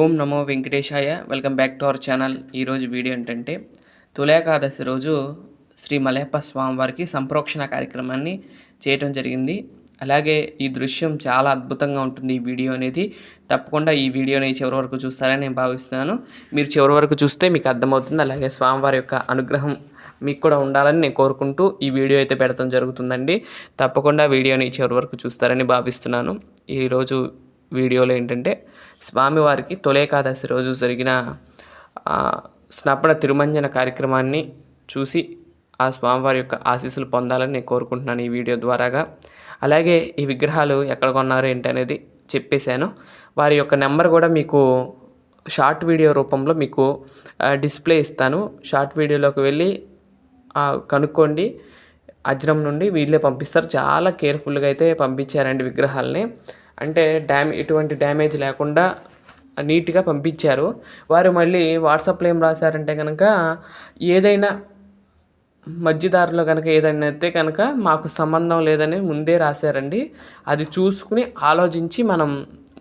ఓం నమో వెంకటేశాయ. Welcome back to our channel. ఈరోజు video ఏంటంటే తులేకాదశి రోజు శ్రీ మలయప్ప స్వామివారికి సంప్రోక్షణ కార్యక్రమాన్ని చేయటం జరిగింది. అలాగే ఈ దృశ్యం చాలా అద్భుతంగా ఉంటుంది ఈ వీడియో అనేది. తప్పకుండా ఈ వీడియోని చివరి వరకు చూస్తారని నేను భావిస్తున్నాను. మీరు చివరి వరకు చూస్తే మీకు అర్థమవుతుంది. అలాగే స్వామివారి యొక్క అనుగ్రహం మీకు కూడా ఉండాలని నేను కోరుకుంటూ ఈ వీడియో అయితే పెడతాం జరుగుతుందండి. తప్పకుండా వీడియోని చివరి వరకు చూస్తారని భావిస్తున్నాను. ఈరోజు వీడియోలో ఏంటంటే స్వామివారికి తొలేకాదశి రోజు జరిగిన స్నపన తిరుమంజన కార్యక్రమాన్ని చూసి ఆ స్వామివారి యొక్క ఆశీస్సులు పొందాలని నేను కోరుకుంటున్నాను ఈ వీడియో ద్వారాగా. అలాగే ఈ విగ్రహాలు ఎక్కడ కొన్నారు ఏంటి అనేది చెప్పేశాను. వారి యొక్క నెంబర్ కూడా మీకు షార్ట్ వీడియో రూపంలో మీకు డిస్ప్లే ఇస్తాను. షార్ట్ వీడియోలోకి వెళ్ళి కనుక్కోండి. అజ్రం నుండి వీళ్ళే పంపిస్తారు. చాలా కేర్ఫుల్గా అయితే పంపించారండి విగ్రహాలని. అంటే డ్యామ్ ఎటువంటి డ్యామేజ్ లేకుండా నీట్గా పంపించారు. వారు మళ్ళీ వాట్సాప్లో ఏం రాశారంటే కనుక ఏదైనా మధ్యదారిలో కనుక ఏదైనా అయితే కనుక మాకు సంబంధం లేదని ముందే రాశారండి. అది చూసుకుని ఆలోచించి మనం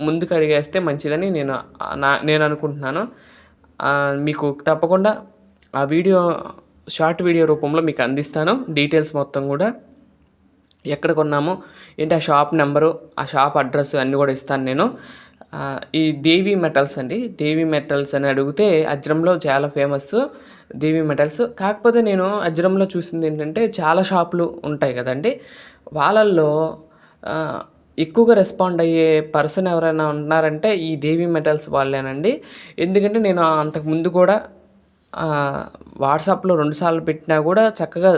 ముందుకు అడిగేస్తే మంచిదని నేను నా నేను అనుకుంటున్నాను. మీకు తప్పకుండా ఆ వీడియో షార్ట్ వీడియో రూపంలో మీకు అందిస్తాను. డీటెయిల్స్ మొత్తం కూడా ఎక్కడ కొన్నాము ఏంటి ఆ షాప్ నెంబరు ఆ షాప్ అడ్రస్ అన్నీ కూడా ఇస్తాను నేను. ఈ దేవి మెటల్స్ అండి. దేవి మెటల్స్ అని అడిగితే అజ్రంలో చాలా ఫేమస్ దేవి మెటల్స్. కాకపోతే నేను అజ్రంలో చూసింది ఏంటంటే చాలా షాపులు ఉంటాయి కదండి. వాళ్ళల్లో ఎక్కువగా రెస్పాండ్ అయ్యే పర్సన్ ఎవరైనా ఉన్నారంటే ఈ దేవి మెటల్స్ వాళ్ళేనండి. ఎందుకంటే నేను అంతకు ముందు కూడా వాట్సాప్లో రెండుసార్లు పెట్టినా కూడా చక్కగా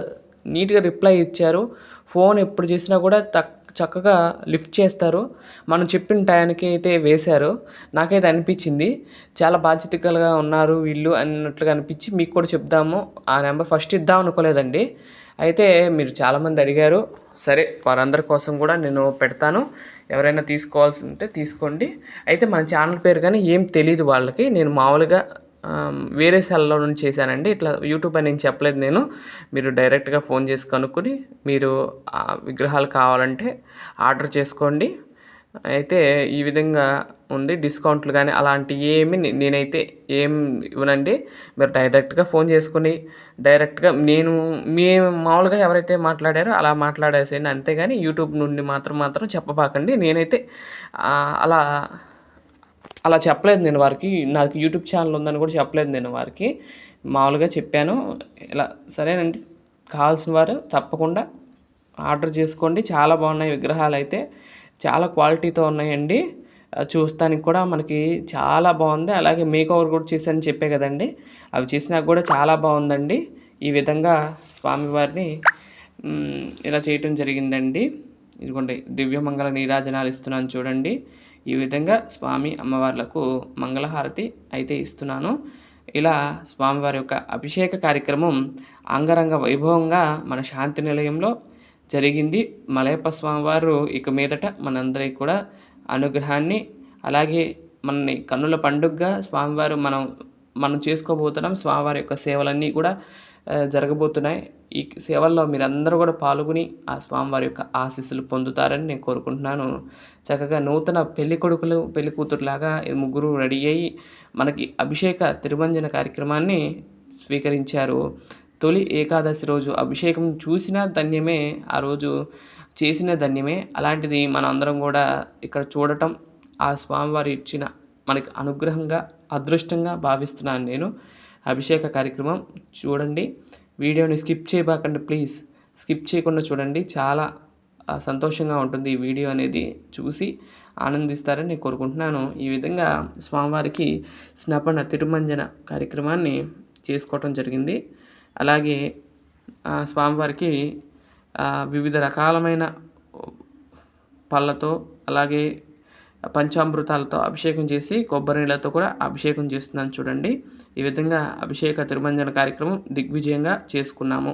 నీట్గా రిప్లై ఇచ్చారు. ఫోన్ ఎప్పుడు చేసినా కూడా తక్ చక్కగా లిఫ్ట్ చేస్తారు. మనం చెప్పిన టయానికి అయితే వేశారు. నాకైతే అనిపించింది. చాలా బాధ్యతగా ఉన్నారు వీళ్ళు అన్నట్లుగా అనిపించి మీకు కూడా చెప్దాము. ఆ నెంబర్ ఫస్ట్ ఇద్దాం అనుకోలేదండి. అయితే మీరు చాలామంది అడిగారు. సరే వారందరి కోసం కూడా నేను పెడతాను. ఎవరైనా తీసుకోవాల్సి ఉంటే తీసుకోండి. అయితే మన ఛానల్ పేరు కానీ ఏం తెలియదు వాళ్ళకి. నేను మామూలుగా వేరే సెల్లో నుంచి చేశానండి. ఇట్లా యూట్యూబ్ అని నేను చెప్పలేదు నేను. మీరు డైరెక్ట్గా ఫోన్ చేసి కనుక్కొని మీరు విగ్రహాలు కావాలంటే ఆర్డర్ చేసుకోండి. అయితే ఈ విధంగా ఉంది. డిస్కౌంట్లు కానీ అలాంటి ఏమి నేనైతే ఏం ఇవ్వనండి. మీరు డైరెక్ట్గా ఫోన్ చేసుకుని డైరెక్ట్గా నేను మీ మామూలుగా ఎవరైతే మాట్లాడారో అలా మాట్లాడేసేయండి. అంతేగాని యూట్యూబ్ నుండి మాత్రం మాత్రం చెప్పబాకండి. నేనైతే అలా అలా చెప్పలేదు నేను వారికి. నాకు యూట్యూబ్ ఛానల్ ఉందని కూడా చెప్పలేదు నేను వారికి. మామూలుగా చెప్పాను. ఇలా సరేనండి కావాల్సిన వారు తప్పకుండా ఆర్డర్ చేసుకోండి. చాలా బాగున్నాయి విగ్రహాలు అయితే. చాలా క్వాలిటీతో ఉన్నాయండి. చూస్తానికి కూడా మనకి చాలా బాగుంది. అలాగే మేక్ ఓవర్ కూడా చేశాను చెప్పే కదండి. అవి చేసినా కూడా చాలా బాగుందండి. ఈ విధంగా స్వామివారిని ఇలా చేయటం జరిగిందండి. ఇదిగోండి దివ్యమంగళ నీరాజనాలు ఇస్తున్నాను చూడండి. ఈ విధంగా స్వామి అమ్మవార్లకు మంగళహారతి అయితే ఇస్తున్నాను. ఇలా స్వామివారి యొక్క అభిషేక కార్యక్రమం అంగరంగ వైభవంగా మన శాంతి నిలయంలో జరిగింది. మలయప్ప స్వామివారు ఇక మీదట మనందరికి కూడా అనుగ్రహాన్ని అలాగే మనని కన్నుల పండుగగా స్వామివారు మనం మనం చేసుకోబోతున్నాం. స్వామివారి యొక్క సేవలన్నీ కూడా జరగబోతున్నాయి. ఈ సేవల్లో మీరందరూ కూడా పాల్గొని ఆ స్వామివారి యొక్క ఆశీస్సులు పొందుతారని నేను కోరుకుంటున్నాను. చక్కగా నూతన పెళ్ళి కొడుకులు పెళ్ళి కూతురులాగా ముగ్గురు రెడీ అయ్యి మనకి అభిషేక తిరుమంజన కార్యక్రమాన్ని స్వీకరించారు. తొలి ఏకాదశి రోజు అభిషేకం చూసిన ధన్యమే ఆ రోజు చేసిన ధన్యమే. అలాంటిది మనం అందరం కూడా ఇక్కడ చూడటం ఆ స్వామివారి ఇచ్చిన మనకి అనుగ్రహంగా అదృష్టంగా భావిస్తున్నాను నేను. అభిషేక కార్యక్రమం చూడండి. వీడియోని స్కిప్ చేయబాకండి ప్లీజ్. స్కిప్ చేయకుండా చూడండి. చాలా సంతోషంగా ఉంటుంది ఈ వీడియో అనేది చూసి ఆనందిస్తారని నేను కోరుకుంటున్నాను. ఈ విధంగా స్వామివారికి స్నపన తిరుమంజన కార్యక్రమాన్ని చేసుకోవటం జరిగింది. అలాగే స్వామివారికి వివిధ రకాలమైన పళ్ళతో అలాగే పంచామృతాలతో అభిషేకం చేసి కొబ్బరి నీళ్ళతో కూడా అభిషేకం చేస్తున్నాను చూడండి. ఈ విధంగా అభిషేక తిరుమంజన కార్యక్రమం దిగ్విజయంగా చేసుకున్నాము.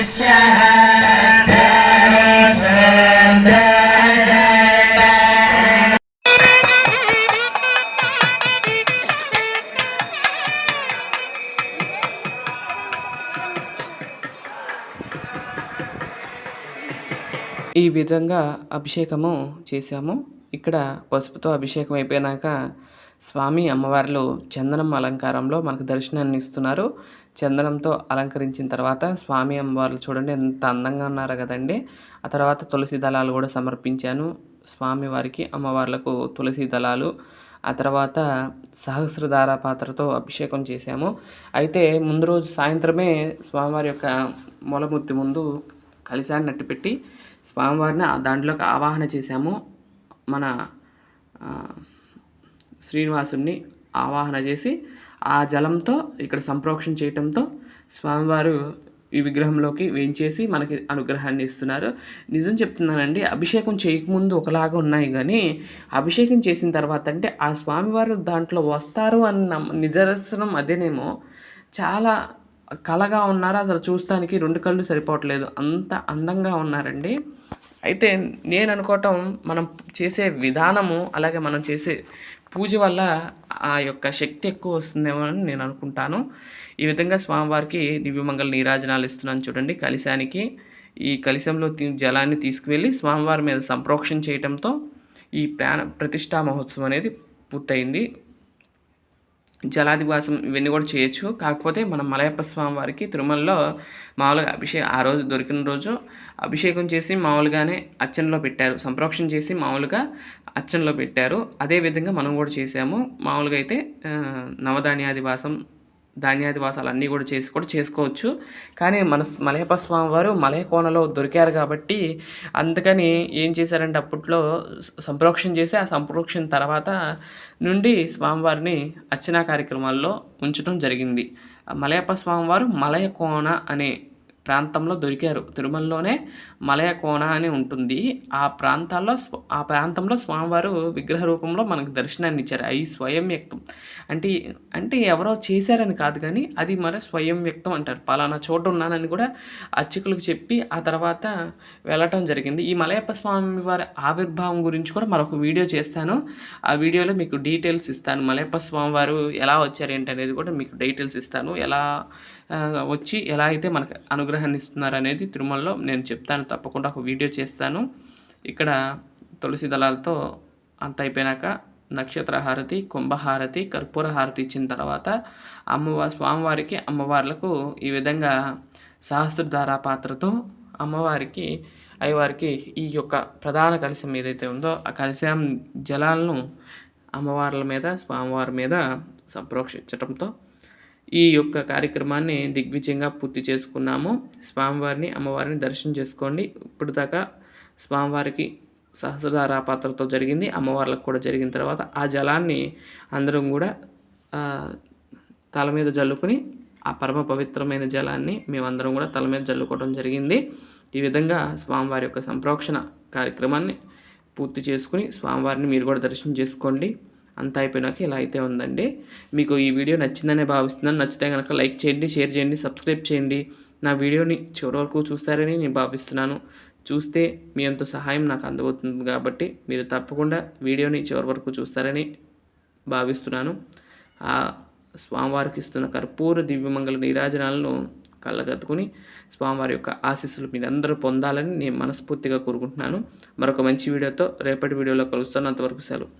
ఈ విధంగా అభిషేకము చేశాము. ఇక్కడ పసుపుతో అభిషేకం అయిపోయినాక స్వామి అమ్మవార్లు చందనం అలంకారంలో మనకు దర్శనాన్ని ఇస్తున్నారు. చందనంతో అలంకరించిన తర్వాత స్వామి అమ్మవార్లు చూడండి ఎంత అందంగా ఉన్నారు కదండి. ఆ తర్వాత తులసి దళాలు కూడా సమర్పించాను. స్వామి వారికి అమ్మవార్లకు తులసి దళాలు. ఆ తర్వాత సహస్రధార పాత్రతో అభిషేకం చేశాము. అయితే ముందు రోజు సాయంత్రమే స్వామివారి యొక్క మూలమూర్తి ముందు కలిశాన్ని నట్టుపెట్టి స్వామివారిని ఆ దాంట్లోకి ఆవాహన చేశాము. మన శ్రీనివాసుడిని శ్రీనివాసుని ఆవాహన చేసి ఆ జలంతో ఇక్కడ సంప్రోక్షణ చేయటంతో స్వామివారు ఈ విగ్రహంలోకి వేయించేసి మనకి అనుగ్రహాన్ని ఇస్తున్నారు. నిజం చెప్తున్నానండి అభిషేకం చేయకముందు ఒకలాగా ఉన్నాయి కానీ అభిషేకం చేసిన తర్వాత అంటే ఆ స్వామివారు దాంట్లో వస్తారు అన్న నిజరసనం అదేనేమో. చాలా కళగా ఉన్నారు అసలు చూస్తానికి రెండు కళ్ళు సరిపోవట్లేదు. అంత అందంగా ఉన్నారండి. అయితే నేను అనుకోవటం మనం చేసే విధానము అలాగే మనం చేసే పూజ వల్ల ఆ యొక్క శక్తి ఎక్కువ వస్తుందేమో అని నేను అనుకుంటాను. ఈ విధంగా స్వామివారికి దివ్యమంగళ నీరాజనాలు ఇస్తున్నాను చూడండి. కలిశానికి ఈ కలిశంలో జలాన్ని తీసుకువెళ్ళి స్వామివారి మీద సంప్రోక్షణ చేయటంతో ఈ ప్రాణ ప్రతిష్టా మహోత్సవం అనేది పూర్తయింది. జలాదివాసం ఇవన్నీ కూడా చేయొచ్చు. కాకపోతే మనం మలయప్ప స్వామి వారికి తిరుమలలో మామూలుగా అభిషేకం ఆ రోజు దొరికిన రోజు అభిషేకం చేసి మామూలుగానే అచ్చంలో పెట్టారు. సంప్రోక్షణ చేసి మామూలుగా అచ్చంలో పెట్టారు. అదేవిధంగా మనం కూడా చేసాము. మామూలుగా అయితే నవధాన్యాదివాసం ధాన్యాదివాసాలు అన్నీ కూడా చేసి కూడా చేసుకోవచ్చు. కానీ మన మలయప్ప స్వామి వారు మలయ కోనలో దొరికారు కాబట్టి అందుకని ఏం చేశారంటే అప్పట్లో సంప్రోక్షణ చేసి ఆ సంప్రోక్షణ తర్వాత నుండి స్వామివారిని అర్చనా కార్యక్రమాల్లో ఉంచడం జరిగింది. మలయప్ప స్వామివారు మలయ కోన అనే ప్రాంతంలో దొరికారు. తిరుమలలోనే మలయ కోన అని ఉంటుంది. ఆ ప్రాంతాల్లో స్వ- ఆ ప్రాంతంలో స్వామివారు విగ్రహ రూపంలో మనకు దర్శనాన్ని ఇచ్చారు. అవి స్వయం వ్యక్తం అంటే అంటే ఎవరో చేశారని కాదు కానీ అది మరి స్వయం వ్యక్తం అంటారు. పలానా చోట ఉన్నానని కూడా అర్చకులకు చెప్పి ఆ తర్వాత వెళ్ళటం జరిగింది. ఈ మలయప్ప స్వామి వారి ఆవిర్భావం గురించి కూడా మరొక వీడియో చేస్తాను. ఆ వీడియోలో మీకు డీటెయిల్స్ ఇస్తాను. మలయప్ప స్వామి వారు ఎలా వచ్చారు ఏంటి అనేది కూడా మీకు డీటెయిల్స్ ఇస్తాను. ఎలా వచ్చి ఎలా అయితే మనకు అనుగ్రహాన్ని ఇస్తున్నారు అనేది తిరుమలలో నేను చెప్తాను. తప్పకుండా ఒక వీడియో చేస్తాను. ఇక్కడ తులసి దళాలతో అంత అయిపోయినాక నక్షత్ర హారతి కుంభహారతి కర్పూర హారతి ఇచ్చిన తర్వాత అమ్మవారి స్వామివారికి అమ్మవార్లకు ఈ విధంగా సహస్రధార పాత్రతో అమ్మవారికి అయ్యవారికి ఈ యొక్క ప్రధాన కలశం ఏదైతే ఉందో ఆ కలశం జలాలను అమ్మవార్ల మీద స్వామివారి మీద సంప్రోక్షించడంతో ఈ యొక్క కార్యక్రమాన్ని దిగ్విజయంగా పూర్తి చేసుకున్నాము. స్వామివారిని అమ్మవారిని దర్శనం చేసుకోండి. ఇప్పుడు దాకా స్వామివారికి సహస్రధార పాత్రతో జరిగింది. అమ్మవార్లకు కూడా జరిగిన తర్వాత ఆ జలాన్ని అందరం కూడా తల మీద జల్లుకుని ఆ పరమ పవిత్రమైన జలాన్ని మేమందరం కూడా తల మీద జల్లుకోవడం జరిగింది. ఈ విధంగా స్వామివారి యొక్క సంప్రోక్షణ కార్యక్రమాన్ని పూర్తి చేసుకుని స్వామివారిని మీరు కూడా దర్శనం చేసుకోండి. అంతా అయిపోయినాక ఇలా అయితే ఉందండి. మీకు ఈ వీడియో నచ్చిందనే భావిస్తున్నాను. నచ్చితే కనుక లైక్ చేయండి షేర్ చేయండి సబ్స్క్రైబ్ చేయండి. నా వీడియోని చివరి వరకు చూస్తారని నేను భావిస్తున్నాను. చూస్తే మీ అంత సహాయం నాకు అందబోతుంది కాబట్టి మీరు తప్పకుండా వీడియోని చివరి వరకు చూస్తారని భావిస్తున్నాను. ఆ స్వామివారికి ఇస్తున్న కర్పూర దివ్యమంగళ నీరాజనాలను కళ్ళగద్దుకుని స్వామివారి యొక్క ఆశీస్సులు మీరందరూ పొందాలని నేను మనస్ఫూర్తిగా కోరుకుంటున్నాను. మరొక మంచి వీడియోతో రేపటి వీడియోలో కలుస్తాను. అంతవరకు సెలవు.